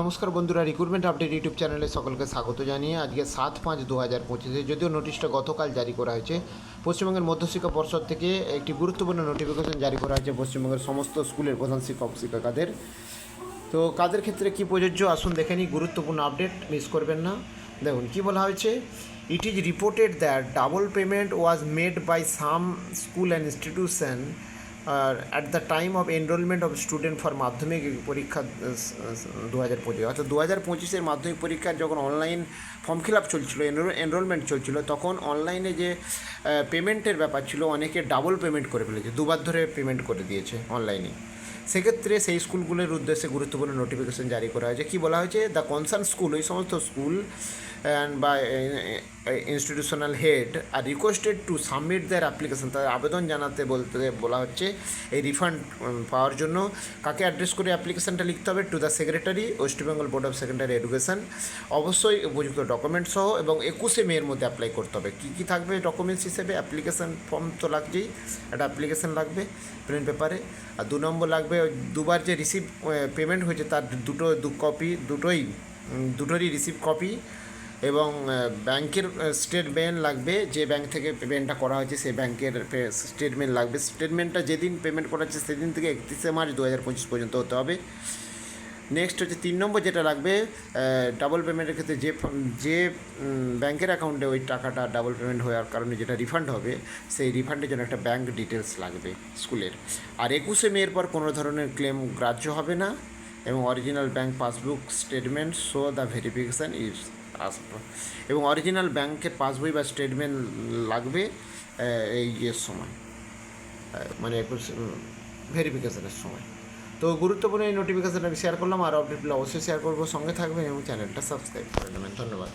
নমস্কার বন্ধুরা recruitment update YouTube চ্যানেলে সকলকে স্বাগত জানিয়ে আজকে সাত পাঁচ দু হাজার পঁচিশে যদিও নোটিশটা গতকাল জারি করা হয়েছে, পশ্চিমবঙ্গের মধ্যশিক্ষা পর্ষদ থেকে একটি গুরুত্বপূর্ণ নোটিফিকেশন জারি করা হয়েছে পশ্চিমবঙ্গের সমস্ত স্কুলের প্রধান শিক্ষক, শিক্ষিকাদের। তো কাদের ক্ষেত্রে কি প্রযোজ্য? আসুন দেখে নিই, গুরুত্বপূর্ণ আপডেট মিস করবেন না। দেখুন, কি বলা হয়েছে? It is reported that double payment was made by some school and institution at the time of enrolment of student for Madhyamik পরীক্ষা দু হাজার পঁচিশ, অর্থাৎ দু হাজার পঁচিশের মাধ্যমিক পরীক্ষার যখন অনলাইন ফর্ম ফিল আপ চলছিল এনরোলমেন্ট চলছিল, তখন অনলাইনে যে পেমেন্টের ব্যাপার ছিল, অনেকে ডাবল পেমেন্ট করে ফেলেছে, দুবার ধরে পেমেন্ট করে দিয়েছে অনলাইনে সেক্ষেত্রে সেই স্কুলগুলোর উদ্দেশ্যে গুরুত্বপূর্ণ নোটিফিকেশন জারি করা হয়েছে। কি বলা হয়েছে? দ্য কনসার্ন স্কুল ওই সমস্ত স্কুল অ্যান্ড বা institutional head are requested to submit their application তাদের আবেদন জানাতে বলতে, বলা হচ্ছে, এই রিফান্ড পাওয়ার জন্য। কাকে অ্যাড্রেস করে অ্যাপ্লিকেশনটা লিখতে হবে? To the secretary West Bengal Board of Secondary Education অবশ্যই উপযুক্ত ডকুমেন্ট সহ, এবং একুশে মেয়ের মধ্যে অ্যাপ্লাই করতে হবে। কী কী থাকবে ডকুমেন্টস হিসেবে? অ্যাপ্লিকেশন ফর্ম তো লাগছেই। একটা অ্যাপ্লিকেশন লাগবে প্রিন্ট পেপারে আর দু নম্বর লাগবে দুবার যে রিসিভ পেমেন্ট হয়েছে তার দুটো, দু কপি দুটোই দুটোরই রিসিভ কপি এবং ব্যাংকের স্টেটমেন্ট লাগবে, যে ব্যাংক থেকে পেমেন্টটা করা হয়েছে সেই ব্যাংকের স্টেটমেন্ট লাগবে। স্টেটমেন্টটা যেদিন পেমেন্ট করা হচ্ছে, সেদিন থেকে একত্রিশে মার্চ দু হাজার পঁচিশ পর্যন্ত হতে হবে। নেক্সট হচ্ছে তিন নম্বর যেটা লাগবে ডাবল পেমেন্টের ক্ষেত্রে যে যে ব্যাংকের অ্যাকাউন্টে ওই টাকাটা ডাবল পেমেন্ট হওয়ার কারণে যেটা রিফান্ড হবে, সেই রিফান্ডের জন্য একটা ব্যাংক ডিটেলস লাগবে স্কুলের। আর একুশে মেয়ের পর কোনো ধরনের ক্লেম গ্রাহ্য হবে না এবং original bank passbook statement show the verification is us এবং অরিজিনাল ব্যাংকের পাসবই বা স্টেটমেন্ট লাগবে এই ইয়ের সময় মানে একুশ ভেরিফিকেশনের সময়। তো গুরুত্বপূর্ণ এই নোটিফিকেশন আমি শেয়ার করলাম, আর আপডেটগুলো অবশ্যই শেয়ার করব। সঙ্গে থাকবেন এবং চ্যানেলটা সাবস্ক্রাইব করে নেবেন। ধন্যবাদ।